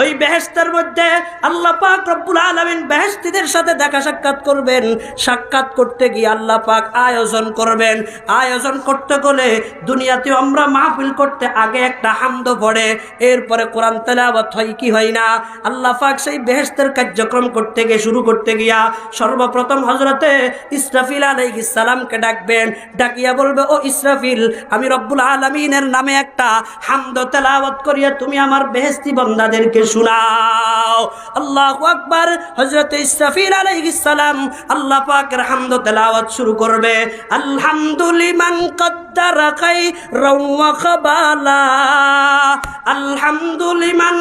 ওই বেহেস্তের মধ্যে আল্লাহ পাক রব্বুল আলমিন বেহেস্তিদের সাথে দেখা সাক্ষাৎ করবেন। সাক্ষাৎ করতে গিয়ে আল্লাহ পাক আয়োজন করবেন। আয়োজন করতে গেলে দুনিয়াতে আমরা মাহফিল করতে আগে একটা হামদ পড়ে, এরপরে কোরআন তেলাওয়াত হয়, কি হয় না? আল্লাহ পাক সেই বেহেস্তের কার্যক্রম করতে গিয়ে, শুরু করতে গিয়া সর্বপ্রথম হজরতে ইসরাফিল সালামকে ডাকবেন। ডাকিয়া বলবে, ও ইসরাফিল, আমি রব্বুল আলমিনের নামে একটা হামদ তেলাওয়াত করিয়া তুমি আমার বেহেস্তি বন্দাদেরকে শোনাও। আল্লাহ আকবর হজরত ইসরাফিল আলাইসালাম আল্লাহ পাকের হামদ তেলাওয়াত শুরু করবে। আলহামদুলিমান কদ্দারাকাই রৌয়া আলহামদুলিমান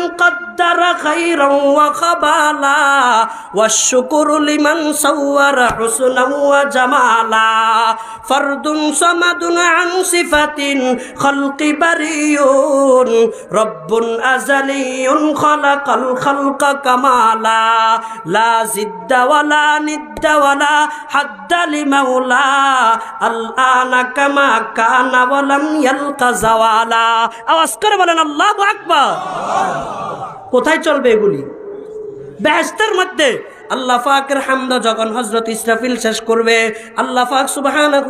জামালা। ফরদুন সমাদুন আন রব্বুন খালাকাল খালকা লা জিদ্দা ওয়ালা নিদ্দা ওয়ালা হাদ্দা লিমাউলা আল আনা কানা ওয়ালাম ইয়ালকা জাওয়ালা আওয়াজ করে বলেন, আল্লাহু কোথায় চলবে এগুলি? ব্যস্তের মধ্যে আল্লাহ পাকের হামদ যখন হজরত ইসরাফিল শেষ করবে, আল্লাহ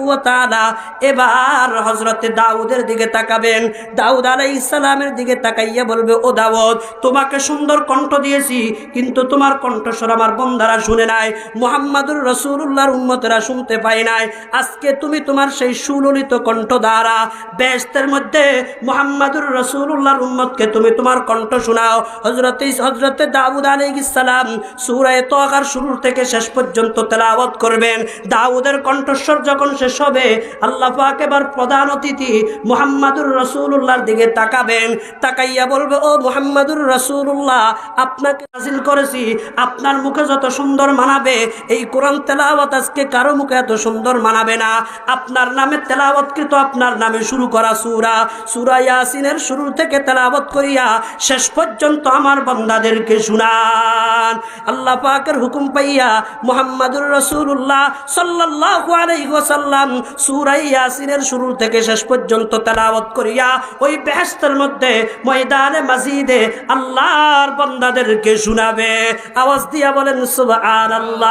ওয়া তাআলা এবার হজরতে দাউদের দিকে তাকাবেন। দাউদ আলাইহিস সালামের দিকে তাকাইয়া বলবে, ও দাউদ, তোমাকে সুন্দর কণ্ঠ দিয়েছি, কিন্তু তোমার কণ্ঠস্বর আমার বন্ধারা শুনে নাই। মুহাম্মাদুর রাসূলুল্লাহর উন্মতেরা শুনতে পায় নাই। আজকে তুমি তোমার সেই সুললিত কণ্ঠ দ্বারা বেহেশতের মধ্যে মুহাম্মাদুর রাসূলুল্লাহর উম্মতকে তুমি তোমার কণ্ঠ শোনাও। হযরতে হযরতে দাউদ আলাইহিস সালাম সূরা তোয়াকার শুরু থেকে শেষ পর্যন্ত তেলাওয়াত করবেন। দাউদের কণ্ঠস্বর যখন শেষ হবে, আল্লাহ পাক প্রধান অতিথি মুহাম্মাদুর রাসূলুল্লাহর দিকে তাকাবেন। তাকাইয়া বলবে, ও মুহাম্মাদুর রাসূলুল্লাহ, আপনাকে নাজিল করেছি। আপনার মুখে যত সুন্দর মানাবে, এই কোরআন তেলাওয়াত আজকে কারও মুখে এত সুন্দর মানাবে না। আপনার নামে তেলাওয়াতকৃত আপনার নামে শুরু করা সুরা। সুরা ইয়াসিনের শুরু থেকে তেলাওয়াত করিয়া শেষ পর্যন্ত আমার বান্দাদেরকে শুনান। আল্লাহ পাকের হুকুম পাইয়া মুহাম্মাদুর রাসূলুল্লাহ সাল্লাল্লাহু আলাইহি ওয়াসাল্লাম সূরা ইয়াসিনের শুরু থেকে শেষ পর্যন্ত তেলাওয়াত করিয়া ওই বেহেশতের মধ্যে ময়দানে মাজিদে আল্লাহর বন্দাদেরকে শুনাবে। আওয়াজ দিয়া বলেন, সুবহানাল্লাহ।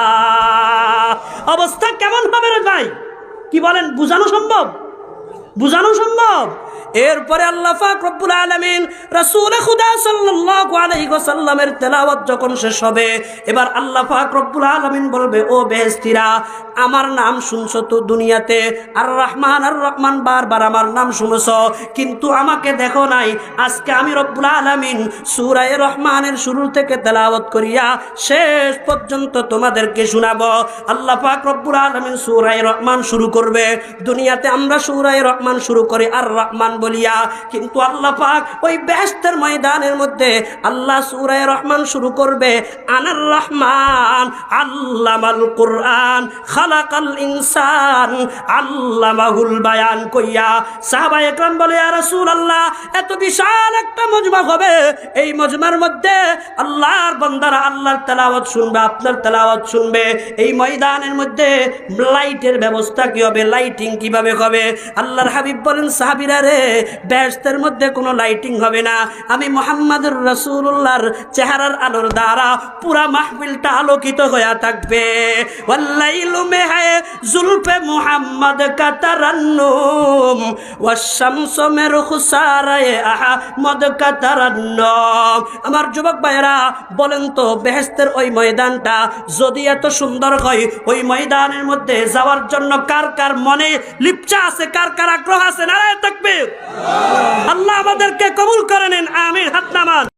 অবস্থা কেমন হবে রে ভাই? কি বলেন, বুঝানো সম্ভব? বুঝানো সম্ভব? এরপরে আল্লাহ পাক রব্বুল আলামিন রাসূল খুদা সাল্লাল্লাহু আলাইহি তেলাওয়াত যখন শেষ হবে, এবার আল্লাহ পাক রব্বুল আলামিন বলবে, ও বেহেশতিরা, আমার নাম শুনছো তো দুনিয়াতে, আর রহমান আর রহমান, বারবার আমার নাম শুনছো, কিন্তু আমাকে দেখো নাই। আজকে আমি রব্বুল আলামিন সূরা রহমানের শুরু থেকে তেলাওয়াত করিয়া শেষ পর্যন্ত তোমাদেরকে শোনাবো। আল্লাহ পাক রব্বুল আলামিন সূরা রহমান শুরু করবে। দুনিয়াতে আমরা সূরা রহমান শুরু করি আর রহমান বলিয়া, কিন্তু আল্লাহ পাক ওই ব্যস্তের ময়দানের মধ্যে আল্লাহ সূরা রহমান শুরু করবে, আনার রহমান আল্লামাল কোরআন, খালাকাল ইনসান আল্লামাহুল বায়ান কইয়া সাহাবা একরাম বলে আর রাসূলুল্লাহ, এত বিশাল একটা মজমা হবে, এই মজমার মধ্যে আল্লাহর বান্দারা আল্লাহর তেলাওয়াত শুনবে, আপনার তেলাওয়াত শুনবে, এই ময়দানের মধ্যে লাইটের ব্যবস্থা কি হবে, লাইটিং কীভাবে হবে আল্লাহর হাবিব বলেন, সাহাবিরা রে, ব্যস্তের মধ্যে কোনো লাইটিং হবে না। আমি মোহাম্মদুর রসুল্লাহর চেহারার আলোর দ্বারা পুরা মাহফিলটা আলোকিত হয়ে থাকবে। হায় জুলফে মোহাম্মদ কা তারান্নুম ওয়াশামসু মে রুখসারায়ে আহমদ কা আমার যুবক ভাইয়েরা, বলেন তো বেহেশতের ওই ময়দানটা যদি এত সুন্দর হয়, ওই ময়দানের মধ্যে যাওয়ার জন্য কার কার মনে লিপচা আছে, কার কার আগ্রহ আছে নারায় তাকবীর। আল্লাহ আমাদেরকে কবুল করে নেন আমির হাত নামান।